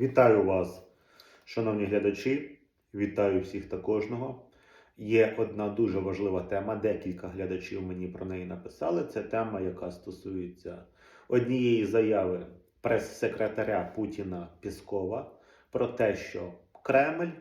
Вітаю вас, шановні глядачі. Вітаю всіх та кожного. Є одна дуже важлива тема. Декілька глядачів мені про неї написали. Це тема, яка стосується однієї заяви прес-секретаря Путіна Піскова про те, що Кремль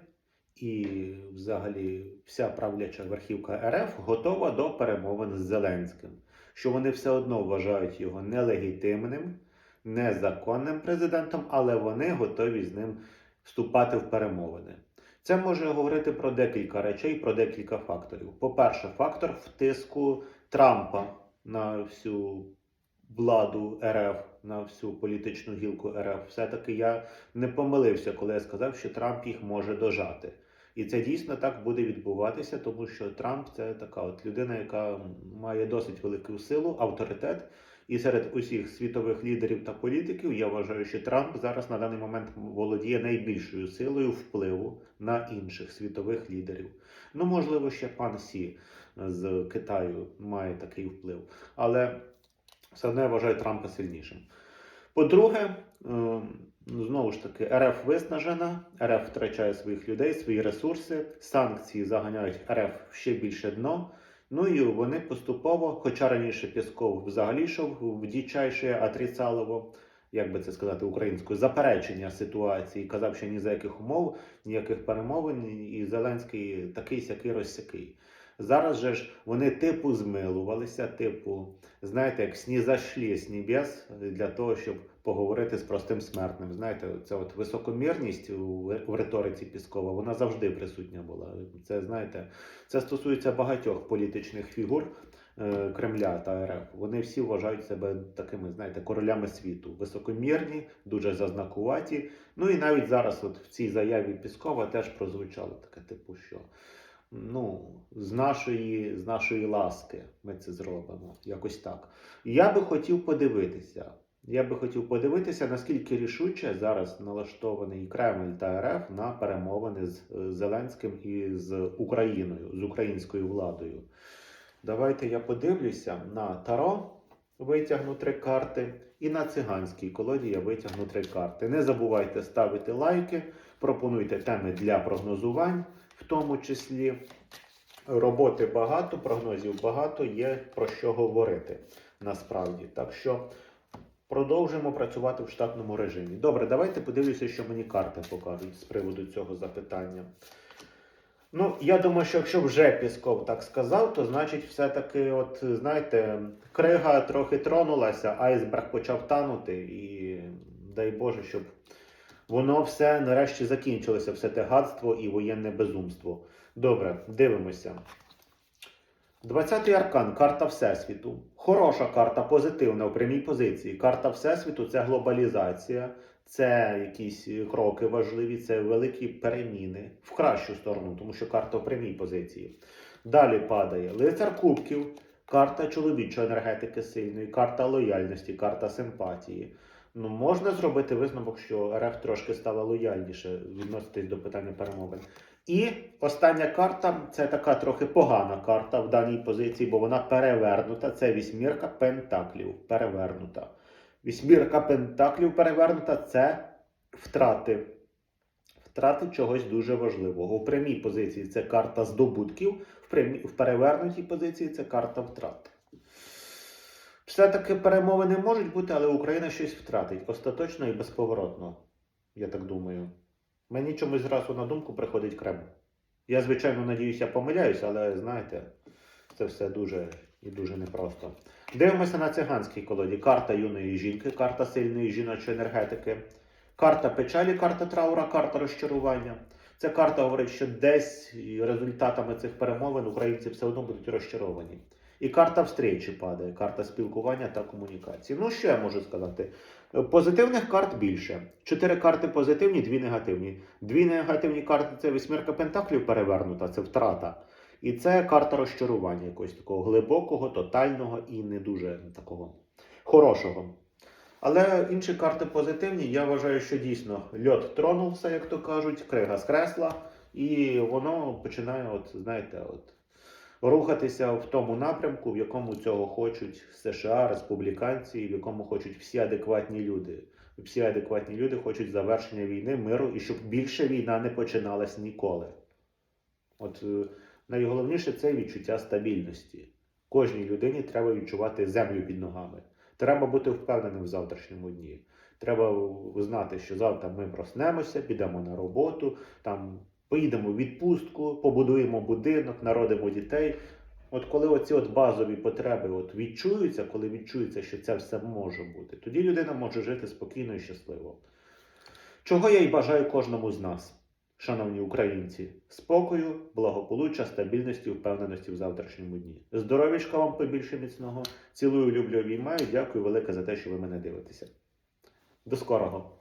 і взагалі вся правляча верхівка РФ готова до перемовин з Зеленським, що вони все одно вважають його нелегітимним незаконним президентом, але вони готові з ним вступати в перемовини. Це може говорити про декілька речей, про декілька факторів. По-перше, фактор втиску Трампа на всю владу РФ, на всю політичну гілку РФ. Все-таки я не помилився, коли я сказав, що Трамп їх може дожати. І це дійсно так буде відбуватися, тому що Трамп це така от людина, яка має досить велику силу, авторитет. І серед усіх світових лідерів та політиків я вважаю, що Трамп зараз на даний момент володіє найбільшою силою впливу на інших світових лідерів. Ну, можливо, ще пан Сі з Китаю має такий вплив, але все одно я вважаю Трампа сильнішим. По-друге, ем, знову ж таки, РФ виснажена, РФ втрачає своїх людей, свої ресурси, санкції заганяють РФ в ще більше дно. Ну і вони поступово, хоча раніше Пісков взагалі йшов в дичайше отрицалово, як би це сказати українською, заперечення ситуації, казав, що ні за яких умов, ніяких перемовин, і Зеленський такий сякий розсякий. Зараз же ж вони типу змилувалися, типу, знаєте, як снізашлі з небес для того, щоб поговорити з простим смертним. Знаєте, це от високомірність у риториці Піскова, вона завжди присутня була. Це знаєте, це стосується багатьох політичних фігур е, Кремля та РФ. Вони всі вважають себе такими, знаєте, королями світу. Високомірні, дуже зазнакуваті. Ну і навіть зараз, от в цій заяві Піскова, теж прозвучало таке, типу, що. Ну, з нашої, з нашої ласки ми це зробимо. Якось так. Я би хотів подивитися. Я би хотів подивитися, наскільки рішуче зараз налаштований Кремль та РФ на перемовини з Зеленським і з Україною, з українською владою. Давайте я подивлюся на Таро, витягну три карти, і на циганській колоді я витягну три карти. Не забувайте ставити лайки, пропонуйте теми для прогнозувань, в тому числі. Роботи багато, прогнозів багато, є про що говорити насправді. Так що продовжуємо працювати в штатному режимі. Добре, давайте подивлюся, що мені карти покажуть з приводу цього запитання. Ну, я думаю, що якщо вже Пісков так сказав, то значить, все-таки, от знаєте, крига трохи тронулася, айсберг почав танути, і дай Боже, щоб воно все нарешті закінчилося, все те гадство і воєнне безумство. Добре, дивимося. 20-й аркан карта Всесвіту. Хороша карта, позитивна в прямій позиції. Карта Всесвіту це глобалізація, це якісь кроки важливі, це великі переміни в кращу сторону, тому що карта в прямій позиції. Далі падає лицар кубків, карта чоловічої енергетики сильної, карта лояльності, карта симпатії. Ну, можна зробити висновок, що РФ трошки стала лояльніше відноситись до питання перемовин. І остання карта це така трохи погана карта в даній позиції, бо вона перевернута. Це вісьмірка пентаклів. Перевернута. Вісьмірка пентаклів перевернута це втрати. Втрати чогось дуже важливого. У прямій позиції це карта здобутків, в, перевернутій позиції це карта втрат. Все-таки перемовини можуть бути, але Україна щось втратить остаточно і безповоротно. Я так думаю. Мені чомусь зразу на думку приходить Кремль. Я, звичайно, надіюся, помиляюся, але знаєте, це все дуже і дуже непросто. Дивимося на циганській колоді. Карта юної жінки, карта сильної жіночої енергетики, карта печалі, карта траура, карта розчарування. Ця карта говорить, що десь результатами цих перемовин українці все одно будуть розчаровані. І карта встречі падає, карта спілкування та комунікації. Ну, що я можу сказати? Позитивних карт більше. Чотири карти позитивні, дві негативні. Дві негативні карти це вісьмірка пентаклів перевернута, це втрата. І це карта розчарування якогось такого глибокого, тотального і не дуже такого хорошого. Але інші карти позитивні. Я вважаю, що дійсно льот тронувся, як то кажуть, крига скресла, і воно починає, от, знаєте, от рухатися в тому напрямку, в якому цього хочуть США, республіканці, в якому хочуть всі адекватні люди. Всі адекватні люди хочуть завершення війни, миру і щоб більше війна не починалась ніколи. От е, найголовніше це відчуття стабільності. Кожній людині треба відчувати землю під ногами. Треба бути впевненим в завтрашньому дні. Треба знати, що завтра ми проснемося, підемо на роботу, там поїдемо в відпустку, побудуємо будинок, народимо дітей. От коли оці от базові потреби от відчуються, коли відчується, що це все може бути, тоді людина може жити спокійно і щасливо. Чого я й бажаю кожному з нас, шановні українці, спокою, благополуччя, стабільності, впевненості в завтрашньому дні. Здоров'ячка вам побільше міцного. Цілую, люблю, обіймаю. Дякую велике за те, що ви мене дивитеся. До скорого!